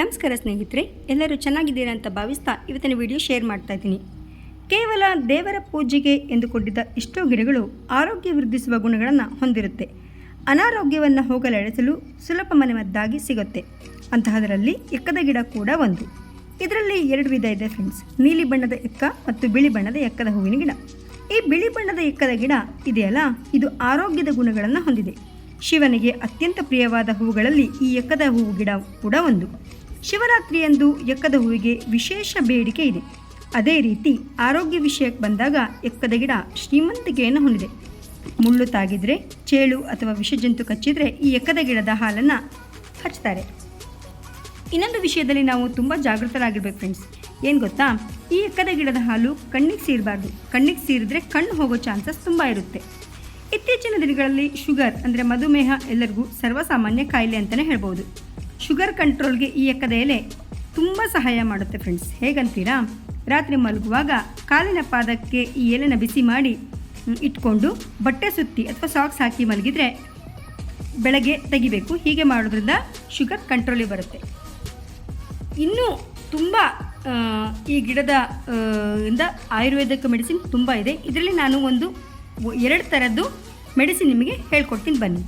ನಮಸ್ಕಾರ ಸ್ನೇಹಿತರೆ, ಎಲ್ಲರೂ ಚೆನ್ನಾಗಿದ್ದೀರಾ ಅಂತ ಭಾವಿಸ್ತಾ ಇವತ್ತಿನ ವಿಡಿಯೋ ಶೇರ್ ಮಾಡ್ತಾ ಇದ್ದೀನಿ. ಕೇವಲ ದೇವರ ಪೂಜೆಗೆ ಎಂದುಕೊಂಡಿದ್ದ ಎಷ್ಟೋ ಗಿಡಗಳು ಆರೋಗ್ಯ ವೃದ್ಧಿಸುವ ಗುಣಗಳನ್ನು ಹೊಂದಿರುತ್ತೆ. ಅನಾರೋಗ್ಯವನ್ನು ಹೋಗಲಾಡಿಸಲು ಸುಲಭ ಮನೆಮದ್ದಾಗಿ ಸಿಗುತ್ತೆ. ಅಂತಹದರಲ್ಲಿ ಎಕ್ಕದ ಗಿಡ ಕೂಡ ಒಂದು. ಇದರಲ್ಲಿ ಎರಡು ವಿಧ ಇದೆ ಫ್ರೆಂಡ್ಸ್ ನೀಲಿ ಬಣ್ಣದ ಎಕ್ಕ ಮತ್ತು ಬಿಳಿ ಬಣ್ಣದ ಎಕ್ಕದ ಹೂವಿನ ಗಿಡ. ಈ ಬಿಳಿ ಬಣ್ಣದ ಎಕ್ಕದ ಗಿಡ ಇದೆಯಲ್ಲ ಇದು ಆರೋಗ್ಯದ ಗುಣಗಳನ್ನು ಹೊಂದಿದೆ. ಶಿವನಿಗೆ ಅತ್ಯಂತ ಪ್ರಿಯವಾದ ಹೂವುಗಳಲ್ಲಿ ಈ ಎಕ್ಕದ ಹೂವು ಗಿಡ ಕೂಡ ಒಂದು. ಶಿವರಾತ್ರಿಯಂದು ಎಕ್ಕದ ಹೂವಿಗೆ ವಿಶೇಷ ಬೇಡಿಕೆ ಇದೆ. ಅದೇ ರೀತಿ ಆರೋಗ್ಯ ವಿಷಯಕ್ಕೆ ಬಂದಾಗ ಎಕ್ಕದ ಗಿಡ ಶ್ರೀಮಂತಿಕೆಯನ್ನು ಹೊಂದಿದೆ. ಮುಳ್ಳು ತಾಗಿದರೆ, ಚೇಳು ಅಥವಾ ವಿಷಜಂತು ಕಚ್ಚಿದ್ರೆ ಈ ಎಕ್ಕದ ಗಿಡದ ಹಾಲನ್ನು ಹಚ್ತಾರೆ ಇನ್ನೊಂದು ವಿಷಯದಲ್ಲಿ ನಾವು ತುಂಬ ಜಾಗೃತರಾಗಿರ್ಬೇಕು ಫ್ರೆಂಡ್ಸ್ ಏನು ಗೊತ್ತಾ? ಈ ಎಕ್ಕದ ಗಿಡದ ಹಾಲು ಕಣ್ಣಿಗೆ ಸೇರಬಾರ್ದು. ಕಣ್ಣಿಗೆ ಸೇರಿದ್ರೆ ಕಣ್ಣು ಹೋಗೋ ಚಾನ್ಸಸ್ ತುಂಬ ಇರುತ್ತೆ. ಇತ್ತೀಚಿನ ದಿನಗಳಲ್ಲಿ ಶುಗರ್ ಅಂದರೆ ಮಧುಮೇಹ ಎಲ್ಲರಿಗೂ ಸರ್ವಸಾಮಾನ್ಯ ಕಾಯಿಲೆ ಅಂತಲೇ ಹೇಳ್ಬೋದು. ಶುಗರ್ ಕಂಟ್ರೋಲ್ಗೆ ಈ ಎಕ್ಕದ ಎಲೆ ತುಂಬ ಸಹಾಯ ಮಾಡುತ್ತೆ ಫ್ರೆಂಡ್ಸ್ ಹೇಗಂತೀರಾ? ರಾತ್ರಿ ಮಲಗುವಾಗ ಕಾಲಿನ ಪಾದಕ್ಕೆ ಈ ಎಲೆನ ಬಿಸಿ ಮಾಡಿ ಇಟ್ಕೊಂಡು ಬಟ್ಟೆ ಸುತ್ತಿ ಅಥವಾ ಸಾಕ್ಸ್ ಹಾಕಿ ಮಲಗಿದ್ರೆ ಬೆಳಗ್ಗೆ ತೆಗಿಬೇಕು. ಹೀಗೆ ಮಾಡೋದ್ರಿಂದ ಶುಗರ್ ಕಂಟ್ರೋಲಿಗೆ ಬರುತ್ತೆ. ಇನ್ನೂ ತುಂಬ ಈ ಗಿಡದ ಇಂದ ಆಯುರ್ವೇದಿಕ್ ಮೆಡಿಸಿನ್ ತುಂಬ ಇದೆ. ಇದರಲ್ಲಿ ನಾನು ಒಂದು ಎರಡು ಥರದ್ದು ಮೆಡಿಸಿನ್ ನಿಮಗೆ ಹೇಳ್ಕೊಡ್ತೀನಿ. ಬನ್ನಿ.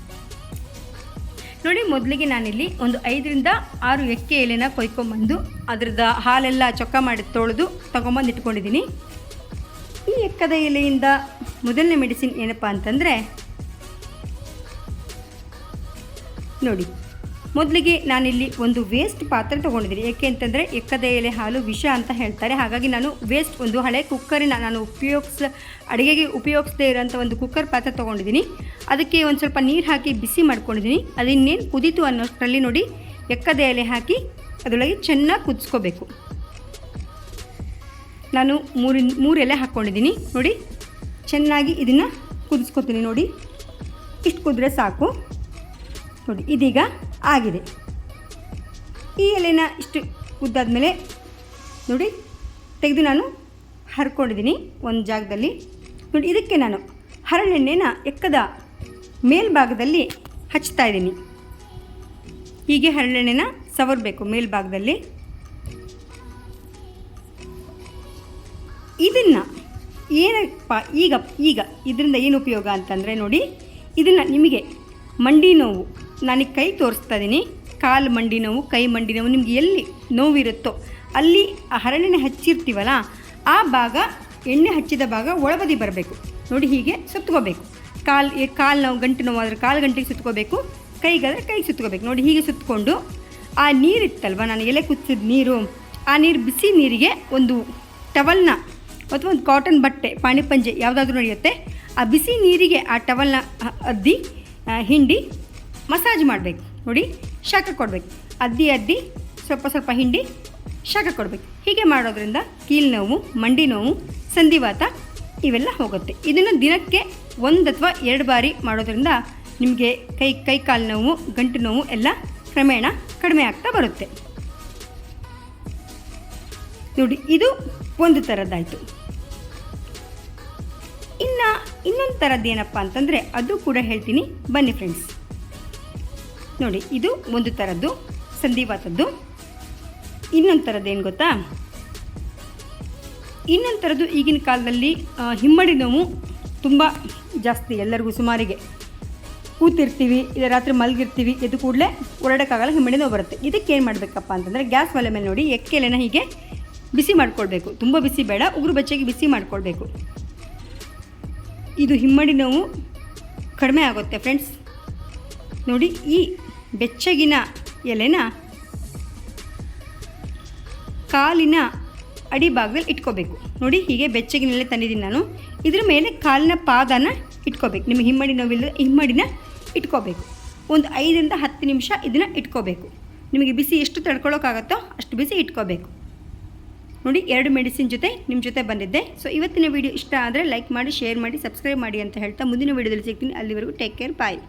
ನೋಡಿ, ಮೊದಲಿಗೆ ನಾನಿಲ್ಲಿ ಒಂದು ಐದರಿಂದ ಆರು ಎಕ್ಕೆ ಎಲೆನ ಕೊಯ್ಕೊಂಬಂದು ಅದರದ ಹಾಲೆಲ್ಲ ಚೊಕ್ಕ ಮಾಡಿ ತೊಳೆದು ತೊಗೊಂಬಂದು ಇಟ್ಕೊಂಡಿದ್ದೀನಿ. ಈ ಎಕ್ಕದ ಎಲೆಯಿಂದ ಮೊದಲನೇ ಮೆಡಿಸಿನ್ ಏನಪ್ಪ ಅಂತಂದರೆ, ನೋಡಿ ಮೊದಲಿಗೆ ನಾನಿಲ್ಲಿ ಒಂದು ವೇಸ್ಟ್ ಪಾತ್ರೆ ತೊಗೊಂಡಿದ್ದೀನಿ. ಏಕೆ ಅಂತಂದರೆ ಎಕ್ಕದ ಎಲೆ ಹಾಲು ವಿಷ ಅಂತ ಹೇಳ್ತಾರೆ. ಹಾಗಾಗಿ ನಾನು ವೇಸ್ಟ್ ಒಂದು ಹಳೆ ಕುಕ್ಕರಿನ ನಾನು ಉಪಯೋಗಿಸ, ಅಡುಗೆಗೆ ಉಪಯೋಗಿಸದೇ ಇರೋಂಥ ಒಂದು ಕುಕ್ಕರ್ ಪಾತ್ರೆ ತೊಗೊಂಡಿದ್ದೀನಿ. ಅದಕ್ಕೆ ಒಂದು ಸ್ವಲ್ಪ ನೀರು ಹಾಕಿ ಬಿಸಿ ಮಾಡ್ಕೊಂಡಿದ್ದೀನಿ. ಅದಿನ್ನೇನು ಕುದೀತು ಅನ್ನೋಷ್ಟರಲ್ಲಿ ನೋಡಿ ಎಕ್ಕದ ಎಲೆ ಹಾಕಿ ಅದರೊಳಗೆ ಚೆನ್ನಾಗಿ ಕುದಿಸ್ಕೋಬೇಕು. ನಾನು ಮೂರು ಮೂರು ಎಲೆ ಹಾಕ್ಕೊಂಡಿದ್ದೀನಿ ನೋಡಿ, ಚೆನ್ನಾಗಿ ಇದನ್ನು ಕುದಿಸ್ಕೊತೀನಿ ನೋಡಿ. ಇಷ್ಟು ಕುದ್ರೆ ಸಾಕು. ನೋಡಿ, ಇದೀಗ ಆಗಿದೆ. ಈ ಎಲೆನ ಇಷ್ಟು ಕುದ್ದಾದ್ಮೇಲೆ ನೋಡಿ, ತೆಗೆದು ನಾನು ಹರ್ಕೊಂಡಿದ್ದೀನಿ ಒಂದು ಜಾಗದಲ್ಲಿ. ನೋಡಿ, ಇದಕ್ಕೆ ನಾನು ಹರಳೆಣ್ಣೆನ ಎಕ್ಕದ ಮೇಲ್ಭಾಗದಲ್ಲಿ ಹಚ್ತಾ ಇದ್ದೀನಿ. ಹೀಗೆ ಹರಳೆಣ್ಣೆನ ಸವರಬೇಕು ಮೇಲ್ಭಾಗದಲ್ಲಿ. ಇದನ್ನು ಏನಪ್ಪ ಈಗ ಈಗ ಇದರಿಂದ ಏನು ಉಪಯೋಗ ಅಂತಂದರೆ ನೋಡಿ, ಇದನ್ನು ನಿಮಗೆ ಮಂಡಿ ನೋವು ನನಗೆ ಕೈ ತೋರಿಸ್ತಾ ಇದ್ದೀನಿ ಕಾಲು ಮಂಡಿ ನೋವು, ಕೈ ಮಂಡಿ ನೋವು ನಿಮ್ಗೆ ಎಲ್ಲಿ ನೋವಿರುತ್ತೋ ಅಲ್ಲಿ ಆ ಹರಳೆಣ್ಣೆ ಹಚ್ಚಿರ್ತೀವಲ್ಲ, ಆ ಭಾಗ, ಎಣ್ಣೆ ಹಚ್ಚಿದ ಭಾಗ ಒಳಬದಿ ಬರಬೇಕು. ನೋಡಿ ಹೀಗೆ ಸುತ್ಕೋಬೇಕು. ಕಾಲು ಕಾಲು ನೋವು, ಗಂಟು ನೋವು ಆದರೆ ಕಾಲು ಗಂಟೆಗೆ ಸುತ್ಕೋಬೇಕು. ಕೈಗಾದರೆ ಕೈ ಸುತ್ಕೋಬೇಕು. ನೋಡಿ ಹೀಗೆ ಸುತ್ತಕೊಂಡು ಆ ನೀರಿತ್ತಲ್ವ, ನಾನು ಎಲೆ ಕುಚ್ಚಿದ ನೀರು, ಆ ನೀರು ಬಿಸಿ ನೀರಿಗೆ ಒಂದು ಟವಲ್ನ ಅಥವಾ ಒಂದು ಕಾಟನ್ ಬಟ್ಟೆ ಪಾಣಿಪಂಜೆ ಯಾವುದಾದ್ರೂ ನಡೆಯುತ್ತೆ. ಆ ಬಿಸಿ ನೀರಿಗೆ ಆ ಟವಲ್ನ ಅದ್ದಿ ಹಿಂಡಿ ಮಸಾಜ್ ಮಾಡಬೇಕು. ನೋಡಿ, ಶಾಖ ಕೊಡಬೇಕು. ಅದ್ದಿ ಅದ್ದಿ, ಸ್ವಲ್ಪ ಸ್ವಲ್ಪ ಹಿಂಡಿ, ಶಾಖ ಕೊಡಬೇಕು. ಹೀಗೆ ಮಾಡೋದ್ರಿಂದ ಕೀಲು ನೋವು, ಮಂಡಿ ನೋವು, ಸಂಧಿವಾತ ಇವೆಲ್ಲ ಹೋಗುತ್ತೆ. ಇದನ್ನು ದಿನಕ್ಕೆ ಒಂದು ಅಥವಾ ಎರಡು ಬಾರಿ ಮಾಡೋದ್ರಿಂದ ನಿಮಗೆ ಕೈ ಕೈ ಕಾಲು ನೋವು, ಗಂಟು ನೋವು ಎಲ್ಲ ಕ್ರಮೇಣ ಕಡಿಮೆ ಆಗ್ತಾ ಬರುತ್ತೆ. ನೋಡಿ, ಇದು ಒಂದು ಥರದ್ದಾಯಿತು ಇನ್ನು ಇನ್ನೊಂದು ಥರದ್ದು ಏನಪ್ಪ ಅಂತಂದರೆ ಅದು ಕೂಡ ಹೇಳ್ತೀನಿ. ಬನ್ನಿ ಫ್ರೆಂಡ್ಸ್ ನೋಡಿ, ಇದು ಒಂದು ಥರದ್ದು ಸಂಧಿವಾತದ್ದು. ಇನ್ನೊಂದು ಥರದ್ದು ಏನು ಗೊತ್ತಾ? ಇನ್ನೊಂದು ಥರದ್ದು ಈಗಿನ ಕಾಲದಲ್ಲಿ ಹಿಮ್ಮಡಿ ನೋವು ತುಂಬ ಜಾಸ್ತಿ ಎಲ್ಲರಿಗೂ ಸುಮಾರಿಗೆ. ಕೂತಿರ್ತೀವಿ, ಇಲ್ಲ ರಾತ್ರಿ ಮಲಗಿರ್ತೀವಿ, ಎದ್ದು ಕೂಡಲೇ ಓಡಾಡೋಕ್ಕಾಗಲ್ಲ ಹಿಮ್ಮಡಿ ನೋವು ಬರುತ್ತೆ. ಇದಕ್ಕೆ ಏನು ಮಾಡಬೇಕಪ್ಪ ಅಂತಂದರೆ, ಗ್ಯಾಸ್ ಒಲೆ ಮೇಲೆ ನೋಡಿ, ಎಕ್ಕೆಲೆನ ಹೀಗೆ ಬಿಸಿ ಮಾಡ್ಕೊಳ್ಬೇಕು. ತುಂಬ ಬಿಸಿ ಬೇಡ, ಉಗುರು ಬಚ್ಚೆಗೆ ಬಿಸಿ ಮಾಡ್ಕೊಳ್ಬೇಕು. ಇದು ಹಿಮ್ಮಡಿ ನೋವು ಕಡಿಮೆ ಆಗುತ್ತೆ ಫ್ರೆಂಡ್ಸ್ ನೋಡಿ, ಈ ಬೆಚ್ಚಗಿನ ಎಲೆನ ಕಾಲಿನ ಅಡಿಭಾಗದಲ್ಲಿ ಇಟ್ಕೋಬೇಕು. ನೋಡಿ, ಹೀಗೆ ಬೆಚ್ಚಗಿನ ಎಲೆ ತಂದಿದ್ದೀನಿ ನಾನು. ಇದ್ರ ಮೇಲೆ ಕಾಲಿನ ಪಾದನ ಇಟ್ಕೋಬೇಕು. ನಿಮಗೆ ಹಿಮ್ಮಡಿ ನೋವಿಲ್ಲ ಹಿಮ್ಮಡಿನ ಇಟ್ಕೋಬೇಕು. ಒಂದು ಐದರಿಂದ ಹತ್ತು ನಿಮಿಷ ಇದನ್ನು ಇಟ್ಕೋಬೇಕು. ನಿಮಗೆ ಬಿಸಿ ಎಷ್ಟು ತಡ್ಕೊಳ್ಳೋಕ್ಕಾಗತ್ತೋ ಅಷ್ಟು ಬಿಸಿ ಇಟ್ಕೋಬೇಕು. ನೋಡಿ, ಎರಡು ಮೆಡಿಸಿನ್ ಜೊತೆ ನಿಮ್ಮ ಜೊತೆ ಬಂದಿದ್ದೆ. ಸೊ ಇವತ್ತಿನ ವಿಡಿಯೋ ಇಷ್ಟ ಆದರೆ ಲೈಕ್ ಮಾಡಿ, ಶೇರ್ ಮಾಡಿ, ಸಬ್ಸ್ಕ್ರೈಬ್ ಮಾಡಿ ಅಂತ ಹೇಳ್ತಾ ಮುಂದಿನ ವೀಡಿಯೋದಲ್ಲಿ ಸಿಗ್ತೀನಿ. ಅಲ್ಲಿವರೆಗೂ ಟೇಕ್ ಕೇರ್, ಬಾಯ್.